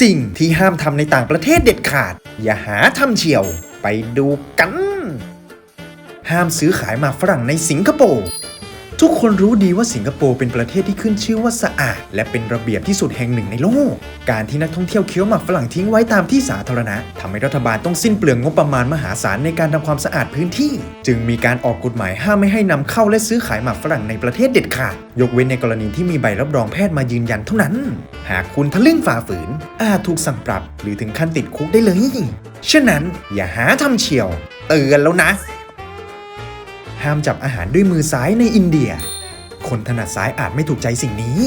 สิ่งที่ห้ามทำในต่างประเทศเด็ดขาด อย่าหาทำเชียว ไปดูกัน ห้ามซื้อขายหมากฝรั่งในสิงคโปร์ ทุกคนรู้ดีว่าสิงคโปร์เป็นประเทศที่ขึ้นชื่อว่าสะอาด และเป็นระเบียบที่สุดแห่งหนึ่งในโลก การที่นักท่องเที่ยวเคี้ยวหมากฝรั่งทิ้งไว้ตามที่สาธารณะทำให้รัฐบาลต้องสิ้นเปลืองงบประมาณมหาศาลในการทำความสะอาดพื้นที่ จึงมีการออกกฎหมายห้ามไม่ให้นำเข้าและซื้อขายหมากฝรั่งในประเทศเด็ดขาด ยกเว้นในกรณีที่มีใบรับรองแพทย์มายืนยันเท่านั้น หากคุณทะลึ่งฝ่าฝืน อาจถูกสั่งปรับ หรือถึงขั้นติดคุกได้เลยฉะนั้นอย่าหาทำเชียว เตือนแล้วนะ ห้ามจับอาหารด้วยมือซ้ายในอินเดีย คนถนัดซ้ายอาจไม่ถูกใจสิ่งนี้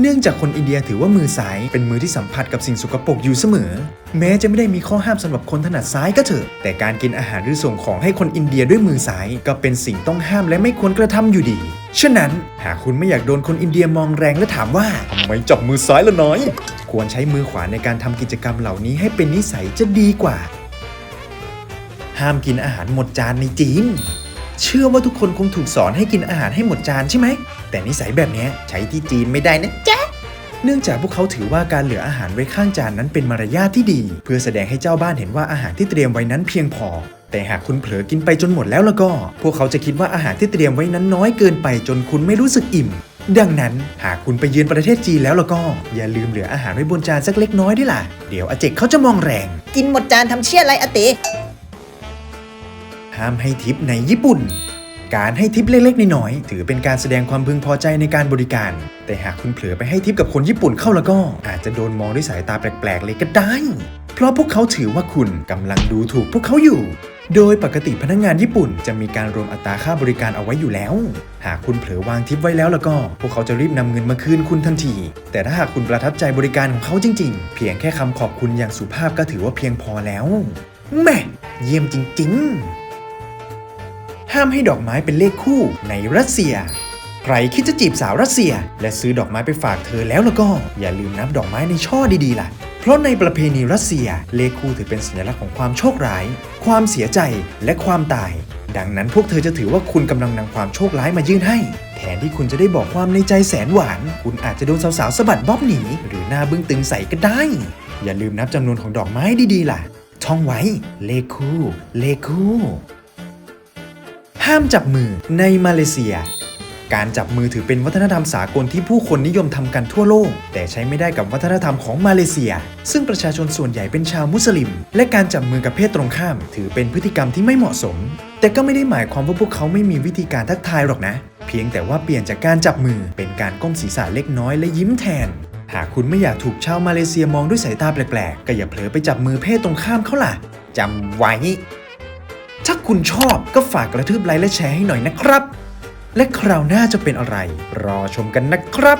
เนื่องจากคนอินเดียถือว่ามือซ้ายเป็นมือที่สัมผัสกับสิ่งสกปรกอยู่เสมอ แม้จะไม่ได้มีข้อห้ามสำหรับคนถนัดซ้ายก็เถอะ แต่การกินอาหารหรือส่งของให้คนอินเดียด้วยมือซ้ายก็เป็นสิ่งต้องห้ามและไม่ควรกระทำอยู่ดี ฉะนั้นหากคุณไม่อยากโดนคนอินเดียมองแรงและถามว่าทำไมจับมือซ้ายละน้อย ควรใช้มือขวาในการทำกิจกรรมเหล่านี้ให้เป็นนิสัยจะดีกว่า ห้ามกินอาหารหมดจานในจีน เชื่อว่าทุกคนคงถูกสอนให้กินอาหารให้หมดจานใช่ไหม แต่นิสัยแบบนี้ใช้ที่จีนไม่ได้นะจ๊ะเนื่องจากพวกเขาถือว่าการเหลืออาหารไว้ข้างจานนั้นเป็นมารยาทที่ดี เพื่อแสดงให้เจ้าบ้านเห็นว่าอาหารที่เตรียมไว้นั้นเพียงพอ แต่หากคุณเผลอกินไปจนหมดแล้วแล้วก็ พวกเขาจะคิดว่าอาหารที่เตรียมไว้นั้นน้อยเกินไปจนคุณไม่รู้สึกอิ่ม ดังนั้นหากคุณไปเยือนประเทศจีนแล้วแล้วก็ อย่าลืมเหลืออาหารไว้บนจานสักเล็กน้อยด้วยล่ะ เดี๋ยวอาเจกเขาจะมองแรง กินหมดจานทำเชี่ยอะไรอะติ ห้ามให้ทิปในญี่ปุ่น การให้ทิปเล็กๆน้อยๆถือเป็นการแสดงความพึงพอใจในการบริการ แต่หากคุณเผลอไปให้ทิปกับคนญี่ปุ่นเข้าแล้วก็ อาจจะโดนมองด้วยสายตาแปลกๆเลยก็ได้ เพราะพวกเขาถือว่าคุณกำลังดูถูกพวกเขาอยู่โดยปกติพนักงงานญี่ปุ่นจะมีการรวมอัตราค่าบริการเอาไว้อยู่แล้ว หากคุณเผลอวางทิปไว้แล้วแล้วก็ พวกเขาจะรีบนำเงินมาคืนคุณทันที แต่ถ้าหากคุณประทับใจบริการของเขาจริง ๆ เพียงแค่คำขอบคุณอย่างสุภาพก็ถือว่าเพียงพอแล้วแม่เยี่ยมจริง ๆ ห้ามให้ดอกไม้เป็นเลขคู่ในรัสเซีย ใครคิดจะจีบสาวรัสเซีย และซื้อดอกไม้ไปฝากเธอแล้วแล้วก็ อย่าลืมนับดอกไม้ในช่อดีๆล่ะ เพราะในประเพณีรัสเซีย เลขคู่ถือเป็นสัญลักษณ์ของความโชคร้าย ความเสียใจและความตาย ดังนั้นพวกเธอจะถือว่าคุณกำลังนำความโชคร้ายมายื่นให้ แทนที่คุณจะได้บอกความในใจแสนหวาน คุณอาจจะโดนสาวๆสะบัดบ๊อบหนีหรือหน้าบึ้งตึงใส่ก็ได้ อย่าลืมนับจำนวนของดอกไม้ดีๆล่ะท่องไว้ เลขคู่ เลขคู่ ห้ามจับมือในมาเลเซีย การจับมือถือเป็นวัฒนธรรมสากลที่ผู้คนนิยมทำกันทั่วโลก แต่ใช้ไม่ได้กับวัฒนธรรมของมาเลเซีย ซึ่งประชาชนส่วนใหญ่เป็นชาวมุสลิม และการจับมือกับเพศตรงข้าม ถือเป็นพฤติกรรมที่ไม่เหมาะสม แต่ก็ไม่ได้หมายความว่าพวกเขาไม่มีวิธีการทักทายหรอกนะ เพียงแต่ว่าเปลี่ยนจากการจับมือเป็นการก้มศีรษะเล็กน้อยและยิ้มแทนหากคุณไม่อยากถูกชาวมาเลเซียมองด้วยสายตาแปลกๆ ก็อย่าเผลอไปจับมือเพศตรงข้ามเขาล่ะ จำไว้ ถ้าคุณชอบก็ฝากกระทืบไลค์และแชร์ให้หน่อยนะครับ และคราวหน้าจะเป็นอะไร รอชมกันนะครับ